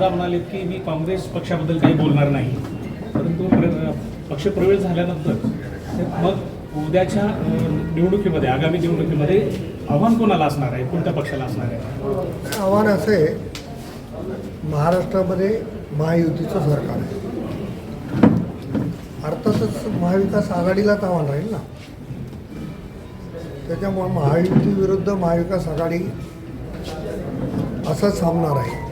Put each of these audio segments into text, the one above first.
दादा म्हणाले की मी काँग्रेस पक्षाबद्दल काही बोलणार नाही. परंतु पक्ष पक्षप्रवेश झाल्यानंतर मग उद्याच्या निवडणुकीमध्ये आगामी निवडणुकीमध्ये आव्हान कोणाला असणार आहे? कोणत्या पक्षाला असणार आहे? आव्हान असं आहे महाराष्ट्रामध्ये महायुतीचं सरकार आहे. अर्थातच महाविकास आघाडीलाच आव्हान राहील ना. त्याच्यामुळं महायुती विरुद्ध महाविकास आघाडी असा सामना राहील.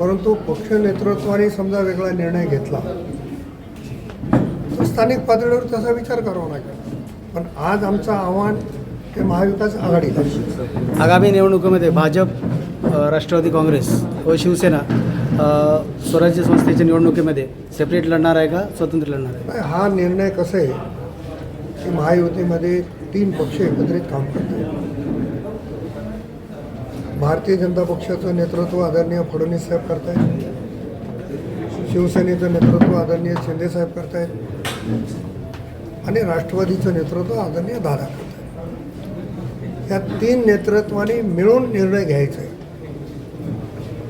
परंतु पक्ष नेतृत्वाने समजा वेगळा निर्णय घेतला तर स्थानिक पातळीवर तसा विचार करावा लागेल. पण आज आमचं आव्हान हे महाविकास आघाडीला आहे. आगामी निवडणुकीमध्ये भाजप राष्ट्रवादी काँग्रेस व शिवसेना स्वराज्य संस्थेच्या निवडणुकीमध्ये सेपरेट लढणार आहे का स्वतंत्र लढणार आहे? हा निर्णय कसं आहे की महायुतीमध्ये तीन पक्ष एकत्रित काम करतात. भारतीय जनता पक्षाचं नेतृत्व आदरणीय फडणवीस साहेब करतायत. शिवसेनेचं नेतृत्व आदरणीय शिंदे साहेब करतायत. आणि राष्ट्रवादीचं नेतृत्व आदरणीय दादा करतायत. या तीन नेतृत्वाने मिळून निर्णय घ्यायचा. आहे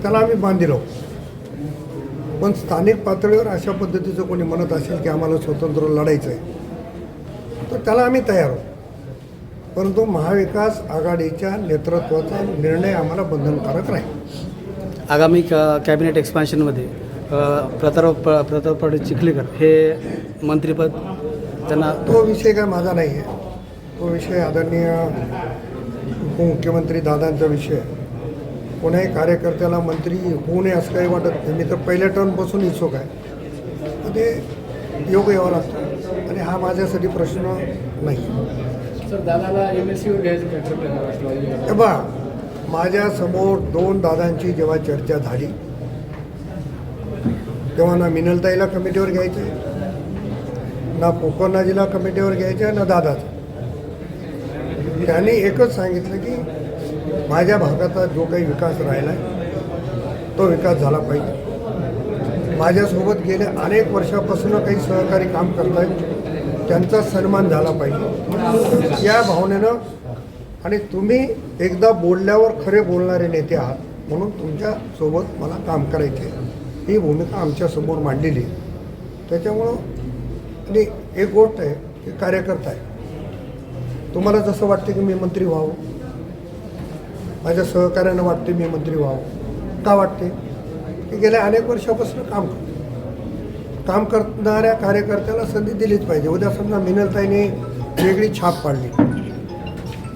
त्याला आम्ही बांधिलो पण स्थानिक पातळीवर अशा पद्धतीचं कोणी म्हणत असेल की आम्हाला स्वतंत्र लढायचं आहे तर त्याला आम्ही तयार आहोत. परंतु महाविकास आघाडीच्या नेतृत्वाचा निर्णय आम्हाला बंधनकारक राहील. आगामी क कॅबिनेट एक्सपान्शनमध्ये प्रताप प- प्रताप पाटील चिखलीकर हे मंत्रिपद त्यांना तो विषय काय माझा नाही आहे. तो विषय आदरणीय उपमुख्यमंत्री दादांचा विषय आहे. कोणाही कार्यकर्त्याला मंत्री होऊ नये असं काही वाटत नाही. मी तर पहिल्या टर्मपासून इच्छुक आहे. ते योग यावा लागतो आणि हा माझ्यासाठी प्रश्न नाही. बा माझ्यासमोर दोन दादांची जेव्हा चर्चा झाली तेव्हा ना मिनलताईला कमिटीवर घ्यायचं ना पोकरनाजीला कमिटीवर घ्यायचं ना दादाचं. त्यांनी एकच सांगितलं की माझ्या भागाचा जो काही विकास राहिला आहे तो विकास झाला पाहिजे. माझ्यासोबत गेले अनेक वर्षापासून काही सहकारी काम करतायत. त्यांचा सन्मान झाला पाहिजे. या भावनेनं आणि तुम्ही एकदा बोलल्यावर खरे बोलणारे नेते आहात म्हणून तुमच्यासोबत मला काम करायचे आहे. ही भूमिका आमच्यासमोर मांडलेली आहे. त्याच्यामुळं आणि एक गोष्ट आहे की कार्यकर्ता आहे. तुम्हाला जसं वाटते की मी मंत्री व्हावं? माझ्या सहकार्यानं वाटते मी मंत्री व्हावं? का वाटते की गेल्या अनेक वर्षापासून काम करतो. काम करणाऱ्या कार्यकर्त्याला संधी दिलीच पाहिजे. उद्या समजा मिनलताईने वेगळी छाप पाडली.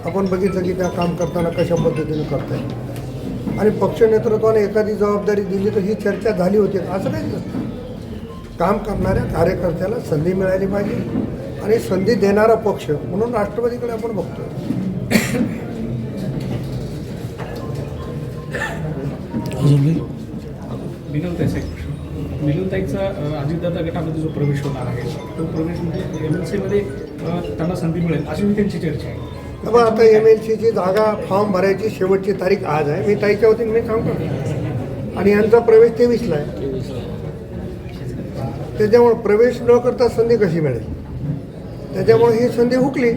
आपण बघितलं की त्या काम करताना कशा पद्धतीनं करताय. आणि पक्ष नेतृत्वाने एखादी जबाबदारी दिली तर ही चर्चा झाली होती. असं काहीच नसतं. काम करणाऱ्या कार्यकर्त्याला संधी मिळाली पाहिजे. आणि संधी देणारा पक्ष म्हणून राष्ट्रवादीकडे आपण बघतो मिलनताईचा प्रश्न. मिलनताईचा अ, अजितदादा गटामध्ये जो प्रवेश होणार आहे तो प्रवेश म्हणजे एम एल सीमध्ये त्यांना संधी मिळेल अशी मी त्यांची चर्चा आहे. बाबा आता एम एल सीची जागा फॉर्म भरायची शेवटची तारीख आज आहे. मी ताईच्या वतीने मी सांगतो. आणि यांचा प्रवेश तेवीसला आहे. त्याच्यामुळे प्रवेश न करता संधी कशी मिळेल? त्याच्यामुळे ही संधी हुकली.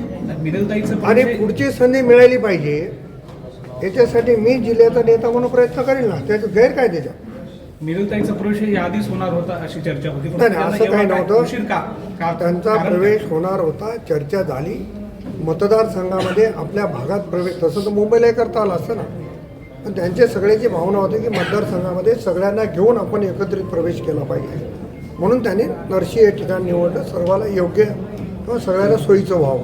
आणि पुढची संधी मिळाली पाहिजे. याच्यासाठी मी जिल्ह्याचा नेता म्हणून प्रयत्न करेल ना. त्याचं गैर काय त्याच्यात प्रवेश हे आधीच होणार होता अशी चर्चा होती. नाही, नाही, असं काही नव्हतं. उशीर का का- त्यांचा कारण प्रवेश होणार होता चर्चा झाली. मतदारसंघामध्ये आपल्या भागात प्रवेश तसं तर मुंबईलाही करता आलं असतं ना. पण त्यांची सगळ्याची भावना होती की मतदारसंघामध्ये सगळ्यांना घेऊन आपण एकत्रित प्रवेश केला पाहिजे. म्हणून त्यांनी नरशी हे ठिकाण निवडलं. सर्वाला योग्य किंवा सगळ्याला सोयीचं व्हावं.